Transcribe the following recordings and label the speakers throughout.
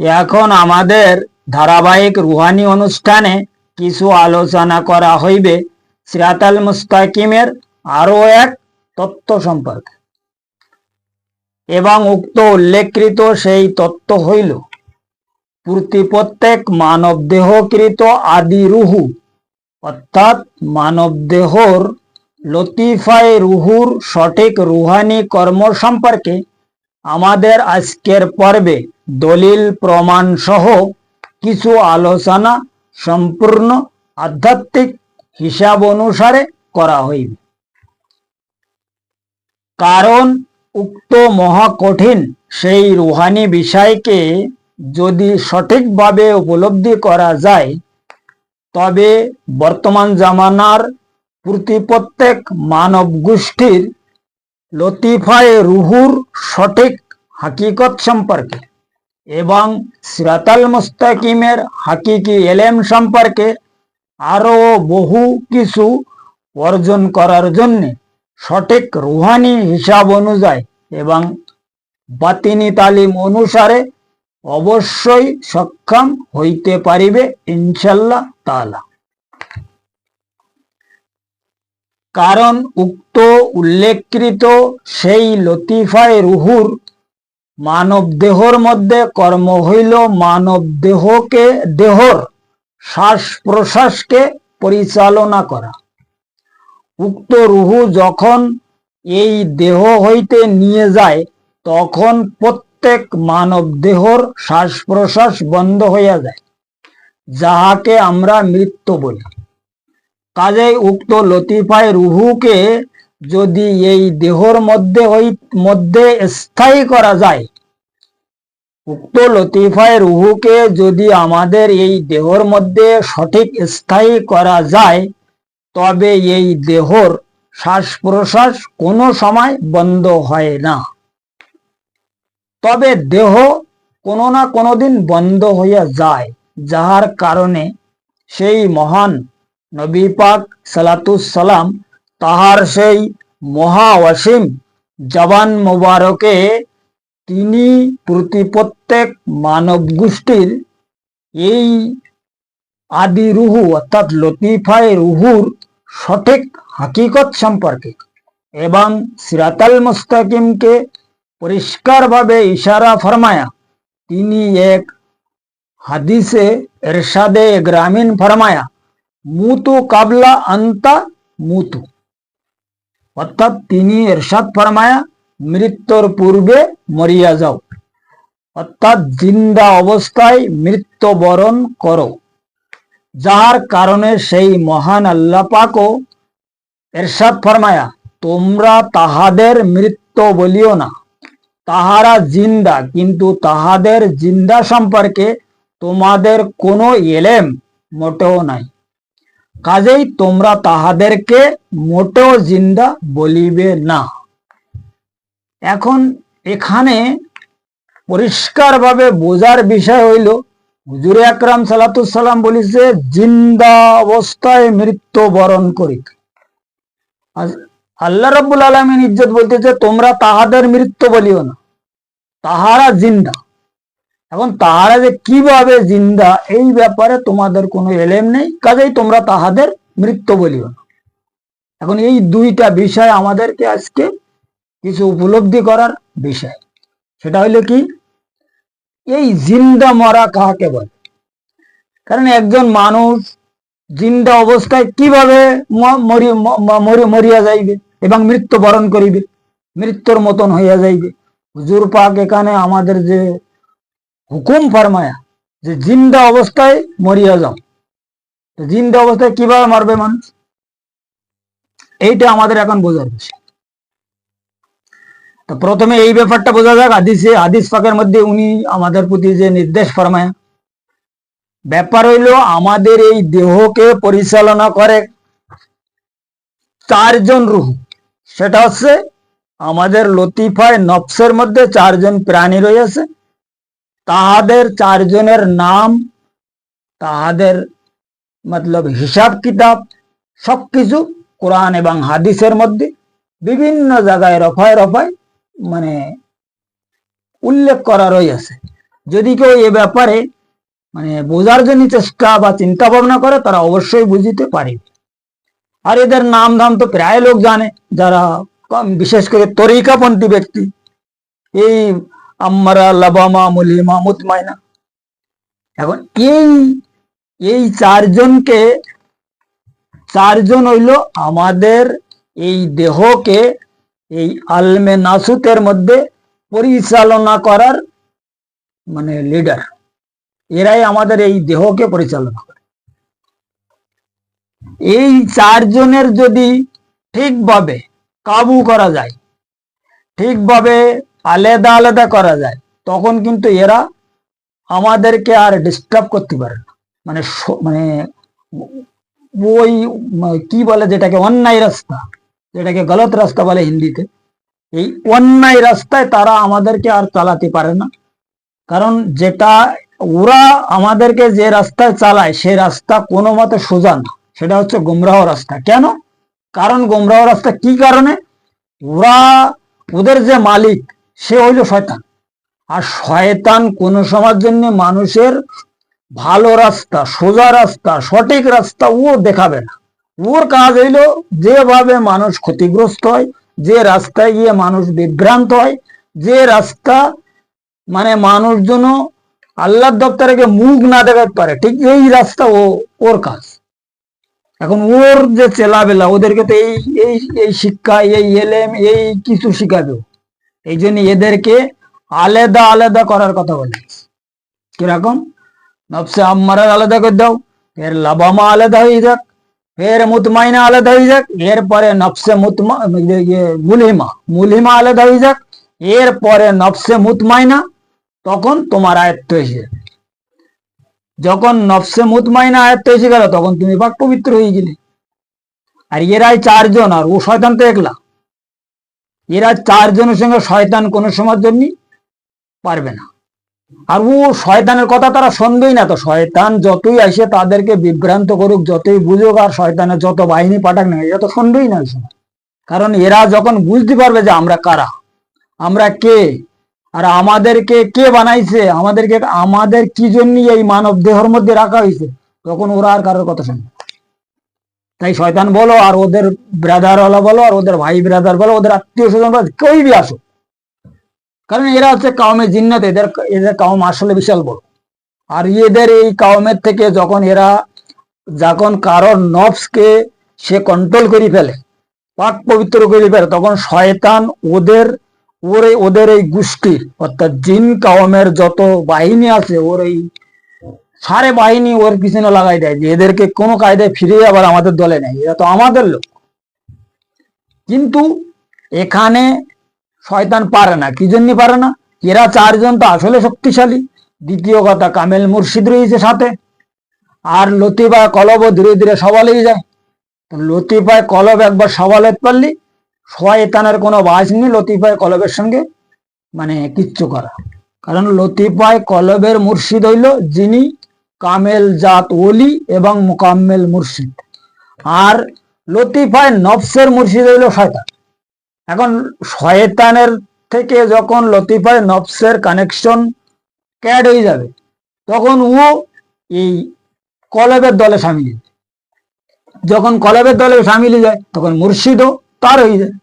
Speaker 1: এখন আমাদের ধারাবাহিক রুহানি অনুষ্ঠানে কিছু আলোচনা করা হইবে। সিরাতাল মুস্তাকিমের আরও এক তত্ত্ব সম্পর্কে। এবং উক্ত উল্লেখকৃত সেই তত্ত্ব হইল, প্রতি প্রত্যেক মানব দেহকৃত আদি রুহু অর্থাৎ মানব দেহর লতিফায় রুহুর সঠিক রুহানি কর্ম সম্পর্কে আমাদের আজকের পর্বে দলিল প্রমাণ সহ কিছু আলোচনা সম্পূর্ণ আধ্যাত্মিক হিসাব অনুসারে করা হইবে। কারণ উক্ত মহাকঠিন সেই রুহানি বিষয়কে যদি সঠিকভাবে উপলব্ধি করা যায়, তবে বর্তমান জামানার প্রতি প্রত্যেক মানব গোষ্ঠীর লতিফায় রুহুর সঠিক হাকিকত সম্পর্কে এবং সিরাতাল মুস্তাকিমের হাকিকি এলেম সম্পর্কে আরও বহু কিছু অর্জন করার জন্য সঠিক রুহানি হিসাব অনুযায়ী এবং বাতিনি তালিম অনুসারে অবশ্যই সক্ষম হইতে পারিবে ইনশাল্লাহ তালা কারণ উক্ত উল্লেখকৃত সেই লতিফায় রুহুর মানব দেহর মধ্যে কর্ম হইল মানব দেহকে দেহর শ্বাস প্রশ্বাসকে পরিচালনা করা। উক্ত রুহু যখন এই দেহ হইতে নিয়ে যায়, তখন প্রত্যেক মানব দেহর শ্বাস প্রশ্বাস বন্ধ হইয়া যায়, যাহাকে আমরা মৃত্যু বলি। কাজেই উক্ত লতিফায় রুহুকে যদি এই দেহর মধ্যে হই মধ্যে স্থায়ী করা যায়, উক্ত লতিফায় রুহুকে যদি আমাদের এই দেহর মধ্যে সঠিক স্থায়ী করা যায়, তবে এই দেহর শ্বাস প্রশ্বাস কোনো সময় বন্ধ হয় না। তবে দেহ কোনো না কোনোদিন বন্ধ হইয়া যায়, যাহার কারণে সেই মহান নবী পাক সালাতুসালাম তাহার সেই মহা অসীম জবান মোবারকে তিনি প্রতি প্রত্যেক মানব গোষ্ঠীর এই আদি রুহু, অর্থাৎ লতিফায় রুহুর সঠিক হাকিকত সম্পর্কে এবং সিরাতাল মুস্তাকিমকে পরিষ্কারভাবে ইশারা ফরমায়া, তিনি এক হাদিসে এরশাদে গ্রামীণ ফরমায়া, মুতু কাবলা আন্তা মুতু। অর্থাৎ তিনি এরশাদ ফরমায়া, মৃত্যুর পূর্বে মরিয়া যাও। অর্থাৎ জিন্দা অবস্থায় মৃত্যুবরণ করো। যার কারণে সেই মহান আল্লাহ পাকও এরশাদ ফরমায়া, তোমরা তাহাদের মৃত্যু বলিও না। তাহারা জিন্দা, কিন্তু তাহাদের জিন্দা সম্পর্কে তোমাদের কোনো এলেম মোটেও নাই। কাজেই তোমরা তাহাদেরকে মোটেও জিন্দা বলিবে না। এখন এখানে পরিষ্কারভাবে বোঝার বিষয় হইল, হুজুরে আকরাম সালাতুসাল্লাম বলিছে, জিন্দা অবস্থায় মৃত্যু বরণ করি আল্লাহ রব্বুল আলমিন ইজ্জত বলতেছে, তোমরা তাহাদের মৃত্যু বলিও না, তাহারা জিন্দা। এখন তাহারা যে কীভাবে জিন্দা, এই ব্যাপারে তোমাদের কোনো এলেম নেই, কাজেই তোমরা তাহাদের মৃত্যু বলিও না। এখন এই দুইটা বিষয় আমাদেরকে আজকে কিছু উপলব্ধি করার বিষয়। সেটা হইল কি, এই জিন্দা মরা কাহাকে বলে? কারণ একজন মানুষ জিন্দা অবস্থায় কীভাবে মরিয়া যাইবে এবং মৃত্যু বরণ করিবে? মৃত্যুর মতন হইয়া যাইবে। হুজুর পাক এখানে আমাদের যে হুকুম ফরমায়া যে জিন্দা অবস্থায় মরিয়া যাও। জিন্দা অবস্থায় কীভাবে মারবে মানুষ? এইটা আমাদের এখন বোঝার বিষয়। তো প্রথমে এই ব্যাপারটা বোঝা যাক, হাদিসে, হাদিস ফাঁকের মধ্যে উনি আমাদের প্রতি যে নির্দেশ ফরমায়, ব্যাপার হইল আমাদের এই দেহকে পরিচালনা করে চারজন রুহ। সেটা হচ্ছে আমাদের লতিফায় নফসের মধ্যে চারজন প্রাণী রয়েছে। তাহাদের চারজনের নাম, তাহাদের মতলব হিসাব কিতাব, সবকিছু কোরআন এবং হাদিসের মধ্যে বিভিন্ন জায়গায় রফায় রফায় মানে উল্লেখ করা রয়েছে। যদি কেউ এ ব্যাপারে মানে বোঝার জন্য চেষ্টা বা চিন্তা ভাবনা করে, তারা অবশ্যই বুঝিতে পারিবে আর এদের নাম ধাম তো প্রায় লোক জানে, যারা বিশেষ করে তরিকাপন্থী ব্যক্তি। এই আম্মারা লাবামা মুলিমা মুতমাইনা। এখন এই এই চারজনকে, চারজন হইল আমাদের এই দেহকে এই আলমে নাসুতের মধ্যে পরিচালনা করার মানে লিডার এরাই আমাদের এই দেহকে পরিচালনা করে। এই চারজনের যদি ঠিকভাবে কাবু করা যায়, ঠিকভাবে আলাদা আলাদা করা যায়। তখন কিন্তু এরা আমাদেরকে আর ডিস্টার্ব করতে পারে না। মানে মানে ওই কি বলে যেটাকে অন্যায় রাস্তা, যেটাকে গলত রাস্তা বলে হিন্দিতে, এই অন্যায় রাস্তায় তারা আমাদেরকে আর চালাতে পারে না। কারণ যেটা ওরা আমাদেরকে যে রাস্তায় চালায়, সে রাস্তা কোনো মতে সোজা না। সেটা হচ্ছে গুমরাহ রাস্তা। কেন? কারণ গুমরাহ রাস্তা কি কারণে? ওরা ওদের যে মালিক সে হইল শয়তান। আর শয়তান কোন সময়ের জন্য মানুষের ভালো রাস্তা, সোজা রাস্তা, সঠিক রাস্তা ও দেখাবে না। ওর কাজ হইল যেভাবে মানুষ ক্ষতিগ্রস্ত হয়, যে রাস্তায় গিয়ে মানুষ বিভ্রান্ত হয়, যে রাস্তা মানে মানুষ যেন আল্লাহর দপ্তরে মুখ না দেখাতে পারে, ঠিক এই রাস্তা ও, ওর কাজ। এখন ওর যে চেলাবেলা, ওদেরকে তো এই এই শিক্ষা, এই এলেম, এই কিছু শিখাবে। এই জন্য এদেরকে আলাদা আলাদা করার কথা বলে। কীরকম? নফসে আম্মারার আলাদা করে দাও, ফের লাবামা আলাদা হয়ে যাক, ফের মুতমাইনা আলাদা হয়ে যাক, এরপরে নফসে মুতমা ইয়ে মুলিমা মুলিমা আলাদা হয়ে যাক, এরপরে নফসে মুতমাইনা, তখন তোমার আয়ত্ত যাবে। যখন নফসে মুতমাইনা আয়ত্ত এসে গেল, তখন তুমি পাক পবিত্র হয়ে গেলে। আর এরাই চারজন, আর ও শয়তান তো একলা। এরা চারজনের সঙ্গে শয়তান কোনো সময়ের জন্য পারবে না। আর ও শয়তানের কথা তারা শুনবেই না তো। শয়তান যতই আসে তাদেরকে বিভ্রান্ত করুক, যতই বুঝুক আর শয়তানের যত বাহিনী পাঠাক না এরা তো শুনবেই না সময়। কারণ এরা যখন বুঝতে পারবে যে আমরা কারা, আমরা কে, আর আমাদেরকে কে বানাইছে, আমাদেরকে, আমাদের কি জন্য এই মানব দেহের মধ্যে রাখা হয়েছে তখন ওরা আর কারোর কথা শুনবে। তাই শয়তান বলো, আর ওদের ব্রাদার ওলা বলো, আর ওদের ভাই ব্রাদার বলো, ওদের আত্মীয় স্বজন বলো, কেউই বি আসো কারণ এরা হচ্ছে কাউমে জিন্নাত, এদের এদের কাউম আসলে বিশাল বড়। আর এদের এই কাউমের থেকে যখন এরা যখন কারোর নবসকে সে কন্ট্রোল করে ফেলে, পাক পবিত্র করে ফেলে, তখন শয়তান ওদের, ওর, ওদের এই গোষ্ঠীর অর্থাৎ জিন কাউমের যত বাহিনী আছে, ওর এই সারে বাহিনী ওর পিছনে লাগাই দেয় যে এদেরকে কোনো কায়দায় ফিরে আবার আমাদের দলে নেয়। এরা তো আমাদের লোক। কিন্তু এখানে শয়তান পারে না। কি জন্য পারে না? এরা চারজন তো আসলে শক্তিশালী। দ্বিতীয় কথা, কামেল মুর্শিদ রয়েছে সাথে। আর লতিফা, কলব ধীরে ধীরে সবালেই যায়। লতিফায় কলব একবার সবালেত পারলি, শয়তানের কোনো বাস নেই লতিফায় কলবের সঙ্গে মানে কিচ্ছু করা। কারণ লতিফায় কলবের মুর্শিদ হইল যিনি কামেল জাত ওলি এবং মোকাম্মেল মুর্শিদ। আর লতিফায় নফসের মুর্শিদ হইল শয়তান। এখন শয়তানের থেকে যখন লতিফায় নফসের কানেকশন ক্যাড হয়ে যাবে, তখন ও এই কলবের দলে সামিল। যখন কলবের দলে সামিল যায়, তখন মুর্শিদও তার হয়ে যায়।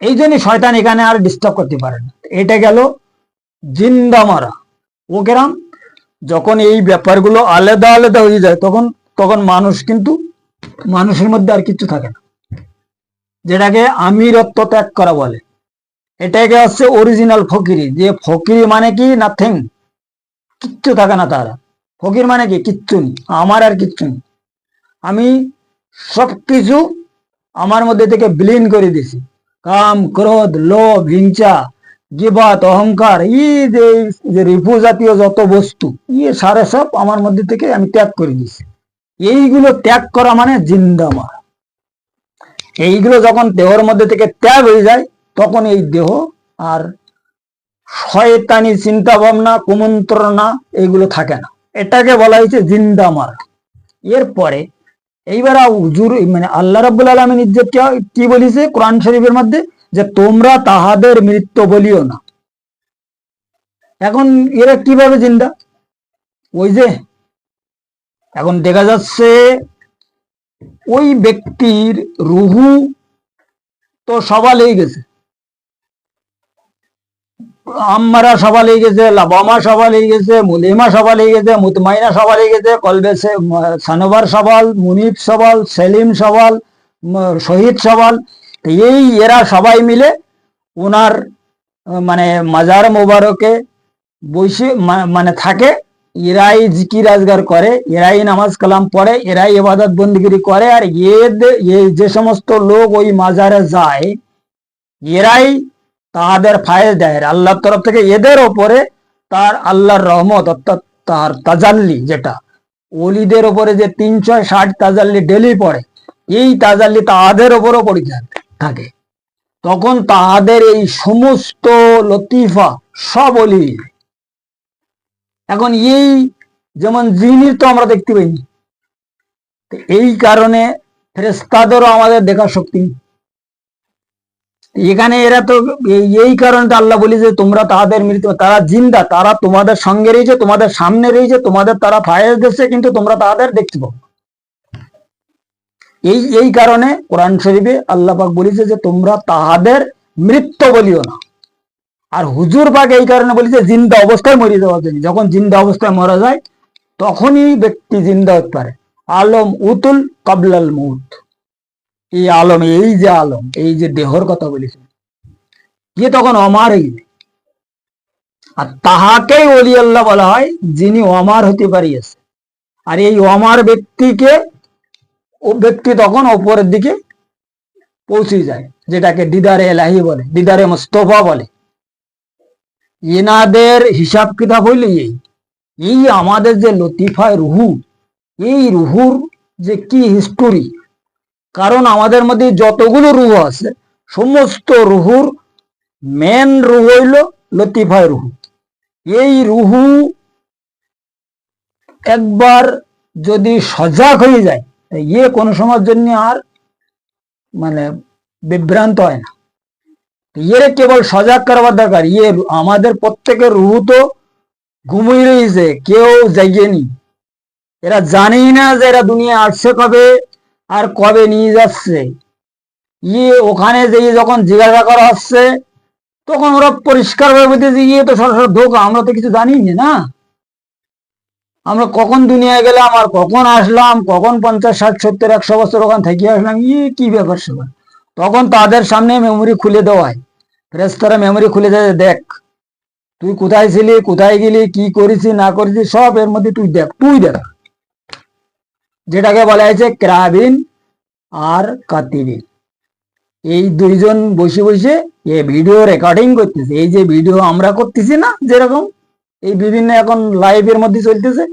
Speaker 1: এই জন্য শয়তান এখানে আর ডিস্টার্ব করতে পারে না। এটা গেল জিন্দা মারা। ও কেরাম যখন এই ব্যাপারগুলো আলাদা আলাদা হয়ে যায়, তখন তখন মানুষ কিন্তু, মানুষের মধ্যে আর কিছু থাকে না। যেটাকে আমিরত্ব ত্যাগ করা বলে। এটাকে হচ্ছে অরিজিনাল ফকিরি। যে ফকিরি মানে কি? নাথিং কিচ্ছু থাকে না তারা। ফকির মানে কি? কিচ্ছু নেই। আমার আর কিচ্ছু নেই। আমি সব কিছু আমার মধ্যে থেকে বিলীন করে দিছি কাম, ক্রোধ, লোভ, হিংসা গিবাত অহংকার ই যে যে রিপু জাতীয় যত বস্তু ইয়ে সারে সব আমার মধ্যে থেকে আমি ত্যাগ করে দিছি এইগুলো ত্যাগ করা মানে জিন্দা মারা। এইগুলো যখন দেহর মধ্যে থেকে ত্যাগ হয়ে যায়, তখন এই দেহ আর শয়তানি চিন্তা ভাবনা কুমন্ত্রণা এইগুলো থাকে না। এটাকে বলা হয়েছে জিন্দা মারা। এরপরে এইবার হুজুর মানে আল্লাহ রাব্বুল আলমিন ইজ্জত কি বলিছে? কোরআন শরীফের মধ্যে যে তোমরা তাহাদের মৃত্যু বলিও না। এখন এরা কীভাবে জিন্দা? ওই যে, এখন দেখা যাচ্ছে ওই ব্যক্তির রুহু তো সবালেই গেছে। আম্মারা সবালে গেছে, লাবামা সবালে গেছে মুলিমা সবালে গেছে, মুতমাইনা সবালে গেছে, কলবে সানোবার সবাল মুনিফ সবাল সেলিম সবাল শহীদ সবাল এই এরা সবাই মিলে ওনার মানে মাজার মোবারকে বসে মানে থাকে, এরাই জিকির রাজগার করে, এরাই নামাজ কালাম পড়ে, এরাই এবাদত বন্দিগিরি করে, আর এই যে সমস্ত লোক ওই মাজারে যায়, এরাই তাদের ফায়েজ দেয়। আল্লাহর তরফ থেকে এদের ওপরে তার আল্লাহর রহমত, অর্থাৎ তার তাজাল্লি যেটা, ওলিদের ওপরে যে তিনশো ষাট তাজাল্লি ডেলি পড়ে, এই তাজাল্লি তাদের ওপরও পড়ে থাকে তখন তাহাদের এই সমস্ত লতিফা সব অলি। এখন এই যেমন জিনির তো আমরা দেখতে পাইনি এই কারণে ফেরেস্তাদেরও আমাদের দেখার শক্তি এখানে এরা তো এই- কারণে আল্লাহ বলি যে, তোমরা তাদের মৃত্যু তারা জিন্দা, তারা তোমাদের সঙ্গে রয়েছে, তোমাদের সামনে রয়েছে, তোমাদের তারা ফায়েজ দিচ্ছে, কিন্তু তোমরা তাদের দেখতে পাবো। এই এই কারণে কোরআন শরীফে আল্লাহ পাক বলেছে যে, তোমরা তাহাদের মৃত্যু বলিও না। আর হুজুর পাক এই কারণে বলেছে, জিন্দা অবস্থায় মরে যাওয়ার জন্য যখন জিন্দা অবস্থায় মারা যায়, তখনই ব্যক্তি জিন্দা হতে পারে। আলম উতুল কাবলাল মুত এই আলম, এই যে আলম, এই যে দেহর কথা বলেছে ইয়ে তখন অমার হয়ে যায় আর তাহাকেই অলি আল্লাহ বলা হয়, যিনি অমার হতে পারিয়েছে। আর এই অমার ব্যক্তিকে ব্যক্তি তখন ওপরের দিকে পৌঁছে যায়, যেটাকে দিদারে এলাহি বলে, দিদারে মোস্তফা বলে। এনাদের হিসাব কিতাব হইলে এই এই আমাদের যে লতিফায় রুহু, এই রুহুর যে কি হিস্টোরি কারণ আমাদের মধ্যে যতগুলো রুহ আছে, সমস্ত রুহুর মেন রুহ হইল লতিফায় রুহু। এই রুহু একবার যদি সজাগ হয়ে যায় ইয়ে কোনো সময়ের জন্য আর মানে বিভ্রান্ত হয় না। ইয়ে কেবল সজাগ করবার দরকার। ইয়ে আমাদের প্রত্যেকের রুহু তো ঘুমিয়ে রয়েছে, কেউ জাগেনি এরা জানেই না যে এরা দুনিয়া আসছে কবে আর কবে নিয়ে যাচ্ছে। ইয়ে ওখানে যে যখন জিজ্ঞাসা করা হচ্ছে, তখন ওরা পরিষ্কার ভাবে বলতেছে ইয়ে তো সরাসরি ধোকা আমরা তো কিছু জানি না। আমরা কখন দুনিয়ায় গেলাম আর কখন আসলাম, কখন পঞ্চাশ, ষাট, সত্তর, একশো বছর ওখান থেকে আসলাম ইয়ে কি ব্যাপার সেবার? তখন তাদের সামনে মেমোরি খুলে দেওয়ায় হয়। ফেরেস্তারা মেমোরি খুলে দেয় দেখ, তুই কোথায় ছিলি, কোথায় গেলি, কি করেছি না করেছি সব এর মধ্যে তুই দেখ তুই দেখ। যেটাকে বলা হয়েছে ক্রাবিন আর কাতিবিন। এই দুইজন বসে বসে এ ভিডিও রেকর্ডিং করতেছে। এই যে ভিডিও আমরা করতেছি না, যেরকম এই বিভিন্ন এখন লাইভের মধ্যে চলতেছে।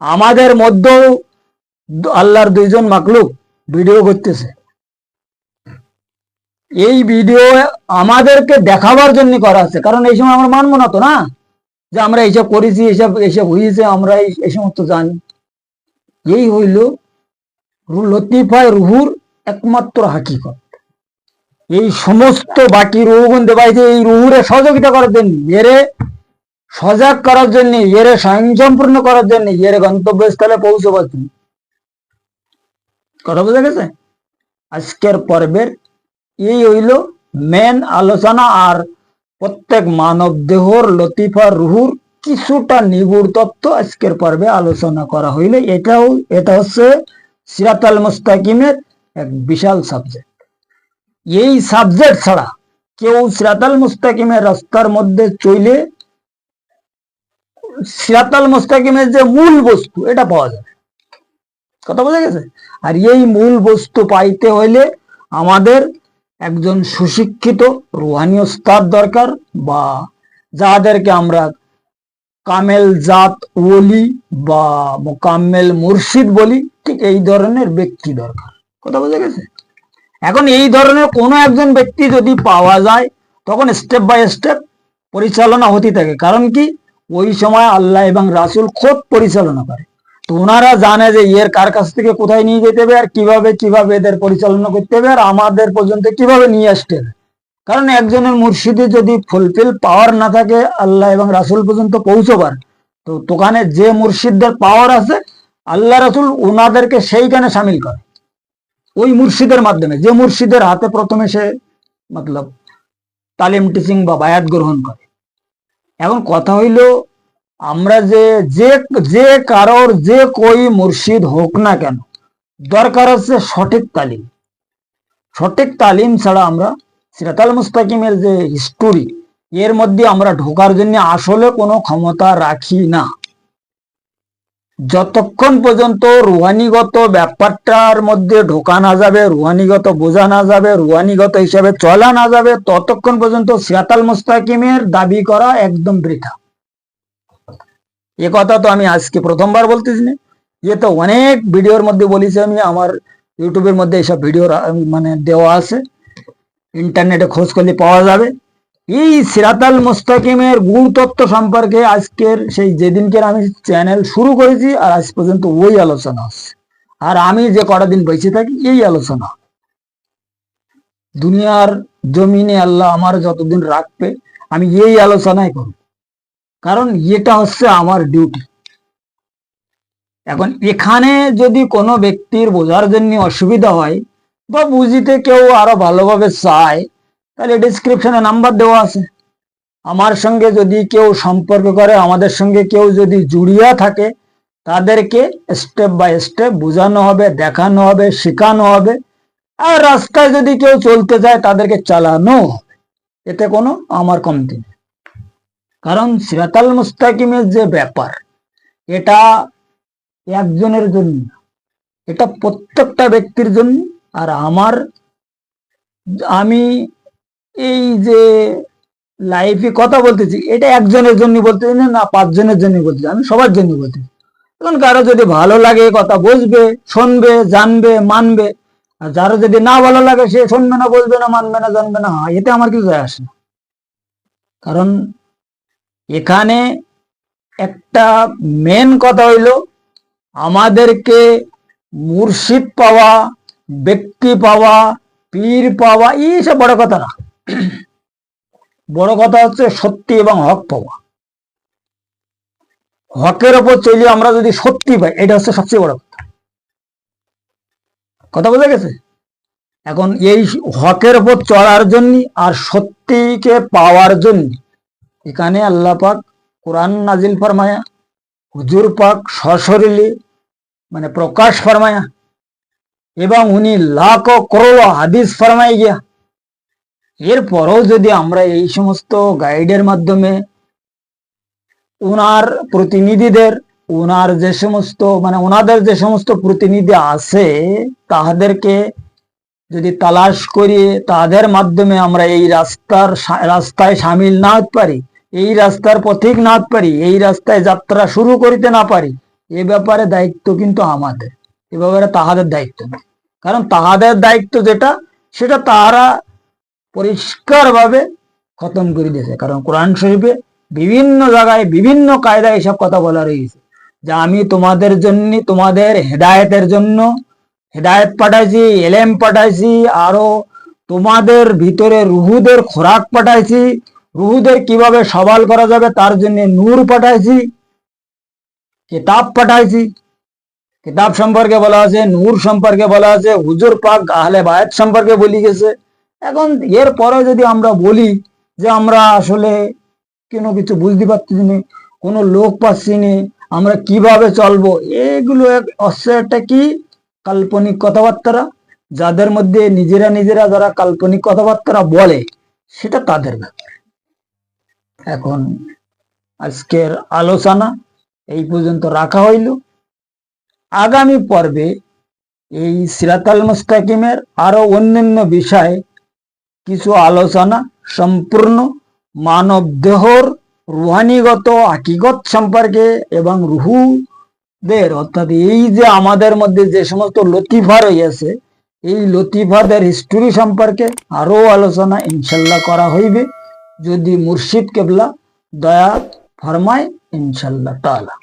Speaker 1: আমাদের মধ্যেও আল্লাহর দুইজন মাকলুক ভিডিও করতেছে। এই ভিডিও আমাদেরকে দেখাবার জন্য করা হচ্ছে কারণ এই সময় আমরা মানবো না তো না? যে আমরা এইসব করেছি, এইসব এইসব হয়েছে আমরা এই- সমস্ত জানি। এই হইল লতিফায় রুহুর একমাত্র হাকিকত। এই সমস্ত বাকি রুহুগুন দেবাই যে এই রুহুরে সহযোগিতা করার জন্য এরে সজাগ করার জন্য, এরে স্বয়ংসম্পূর্ণ করার জন্য, এর গন্তব্যস্থলে পৌঁছবার জন্য। কথা বোঝা গেছে? আজকের পর্বের এই হইল মেন আলোচনা, আর প্রত্যেক মানব দেহর লতিফা রুহুর কিছুটা নিগুড় তত্ত্ব আজকের পর্বে আলোচনা করা হইলে। এটাও এটা হচ্ছে সিরাতাল মুস্তাকিমের এক বিশাল সাবজেক্ট এই সাবজেক্ট ছাড়া কেউ সিরাতাল মুস্তাকিমের রাস্তার মধ্যে চলে সিরাতাল মুস্তাকিমের যে মূল বস্তু, এটা পাওয়া যাবে। কথা বোঝা গেছে? আর এই মূল বস্তু পাইতে হইলে আমাদের একজন সুশিক্ষিত, রুহানি ওস্তাদ দরকার বা যাদেরকে আমরা কামেল জাত ওলি বা মোকাম্মেল মুর্শিদ বলি, ঠিক এই ধরনের ব্যক্তি দরকার। কথা বোঝা গেছে? এখন এই ধরনের কোনো একজন ব্যক্তি যদি পাওয়া যায়, তখন স্টেপ বাই স্টেপ পরিচালনা হতে থাকে। কারণ কি? ওই সময় আল্লাহ এবং রাসুল খোদ পরিচালনা করে। তো ওনারা জানে যে এর কার কাছ থেকে কোথায় নিয়ে যেতে হবে আর কীভাবে কীভাবে এদের পরিচালনা করতে হবে আর আমাদের পর্যন্ত কীভাবে নিয়ে আসতে হবে। কারণ একজনের মুর্শিদে যদি ফুলফিল পাওয়ার না থাকে, আল্লাহ এবং রাসুল পর্যন্ত পৌঁছবার, তো দোকানে যে মুর্শিদদের পাওয়ার আছে, আল্লাহ রাসুল ওনাদেরকে সেইখানে সামিল করে। ওই মুর্শিদের মাধ্যমে, যে মুর্শিদের হাতে প্রথমে সে, মতলব, তালিম টিচিং বা বায়াত গ্রহণ করে। এখন কথা হইল, আমরা যে যে যে কারোর যে কই মুর্শিদ হোক না কেন, দরকার হচ্ছে সঠিক তালিম। সঠিক তালিম ছাড়া আমরা সিরাতাল মুস্তাকিমের যে হিস্টোরি এর মধ্যে আমরা ঢোকার জন্য আসলে কোনো ক্ষমতা রাখি না। যতক্ষণ পর্যন্ত রুহানিগত ব্যাপারটার মধ্যে ঢোকা না যাবে, রুহানিগত বোঝা না যাবে, রুহানিগত হিসাবে চলা না যাবে, ততক্ষণ পর্যন্ত সিরাতাল মুস্তাকিমের দাবি করা একদম বৃথা। এ কথা তো আমি আজকে প্রথমবার বলতেছি না। তো অনেক ভিডিওর মধ্যে বলেছি আমি, আমার ইউটিউবের মধ্যে এইসব ভিডিও মানে দেওয়া আছে। ইন্টারনেটে খোঁজ করলে পাওয়া যাবে। এই সিরাতাল মুস্তাকিমের গুণ তত্ত্ব সম্পর্কে আজকের সেই যেদিনকে আমি চ্যানেল শুরু করেছি আর আজ পর্যন্ত ওই আলোচনা আছে। আর আমি যে কটা দিন বেঁচে থাকি, এই আলোচনা। দুনিয়ার জমিনে আল্লাহ আমার যতদিন রাখবে, আমি এই আলোচনাই করব। কারণ এটা হচ্ছে আমার ডিউটি এখন এখানে যদি কোনো ব্যক্তির বোঝার জন্য অসুবিধা হয়, বা বুঝিতে কেউ আরও ভালোভাবে চায় তাহলে ডিসক্রিপশনে নাম্বার দেওয়া আছে। আমার সঙ্গে যদি কেউ সম্পর্ক করে, আমাদের সঙ্গে কেউ যদি জুড়িয়া থাকে, তাদেরকে স্টেপ বাই স্টেপ বোঝানো হবে, দেখানো হবে, শেখানো হবে। আর রাস্তায় যদি কেউ চলতে চায় তাদেরকে চালানো হবে। এতে কোনো আমার কমতি নেই। কারণ সিরাতাল মুস্তাকিমের যে ব্যাপার, এটা একজনের জন্য এটা প্রত্যেকটা ব্যক্তির জন্য। আর আমার, আমি এই যে লাইফে কথা বলতেছি, এটা একজনের জন্য বলতেছি না পাঁচজনের জন্য বলতেছি আমি সবার জন্য বলতেছি এখন কারও যদি ভালো লাগে, কথা বুঝবে শুনবে, জানবে, মানবে, আর যারো যদি না ভালো লাগে, সে শুনবে না বুঝবে না, মানবে না, জানবে না এতে আমার কিছু যায় আসে না। কারণ এখানে একটা মেন কথা হইল, আমাদেরকে মুর্শিদ পাওয়া, ব্যক্তি পাওয়া, পীর পাওয়া এইসব বড় কথা না। বড় কথা হচ্ছে সত্যি এবং হক পাওয়া। হকের ওপর চলে আমরা যদি সত্যি পাই, এটা হচ্ছে সবচেয়ে বড় কথা। কথা বোঝা গেছে? এখন এই হকের ওপর চড়ার জন্য আর সত্যিকে পাওয়ার জন্য এখানে আল্লাহ পাক কোরআন নাজিল ফরমায়া, হুজুর পাক সশরীরে মানে প্রকাশ ফরমায়া, এবং উনি লাখ করোড় হাদিস ফরমাই গিয়া এরপরও যদি আমরা এই সমস্ত গাইডের মাধ্যমে ওনার প্রতিনিধিদের ওনার যে সমস্ত মানে ওনাদের যে সমস্ত প্রতিনিধি আছে তাহাদেরকে যদি তালাশ করি, তাদের মাধ্যমে আমরা এই রাস্তার রাস্তায় সামিল না হতে পারি, এই রাস্তার পথিক না হতে পারি, এই রাস্তায় যাত্রা শুরু করিতে না পারি, এ ব্যাপারে দায়িত্ব কিন্তু আমাদের। এ ব্যাপারে তাহাদের দায়িত্ব কারণ তাহাদের দায়িত্ব যেটা, সেটা তাহারা পরিষ্কারভাবে খতম করে দিয়েছে। কারণ কোরআন শরীফে বিভিন্ন জায়গায় বিভিন্ন কায়দায় এসব কথা বলা রয়েছে। যে আমি তোমাদের জন্য, তোমাদের হেদায়েতের জন্য হেদায়েত পাঠাইছি, এলেম পাঠাইছি, আরও তোমাদের ভিতরে রুহুদের খোরাক পাঠাইছি, রুহুদের কীভাবে সবাল করা যাবে তার জন্য নূর পাঠাইছি, কিতাব পাঠাইছি। কিতাব সম্পর্কে বলা আছে, নূর সম্পর্কে বলা আছে, হুজুর পাক আহলে বায়াত সম্পর্কে বলি গেছে। এখন এর পরে যদি আমরা বলি যে আমরা আসলে কোনো কিছু বুঝতে পারছি না কোনো লোক পাচ্ছি না আমরা কীভাবে চলবো, এগুলো একটা কি? কাল্পনিক কথাবার্তা যাদের মধ্যে নিজেরা নিজেরা যারা কাল্পনিক কথাবার্তা বলে, সেটা তাদের ব্যাপার। এখন আজকের আলোচনা এই পর্যন্ত রাখা হইল। আগামী পর্বে এই সিরাতাল মুস্তাকিমের আরও অন্যান্য বিষয়ে কিছু আলোচনা সম্পূর্ণ মানব দেহর রুহানিগত হাকিগত সম্পর্কে এবং রুহুদের, অর্থাৎ এই যে আমাদের মধ্যে যে সমস্ত লতিফা রয়েছে, এই লতিফাদের হিস্টোরি সম্পর্কে আরও আলোচনা ইনশাল্লাহ করা হইবে। যদি মুর্শিদ কেবলা দয়া ফরমায়, ইনশাল্লাহ তাআলা।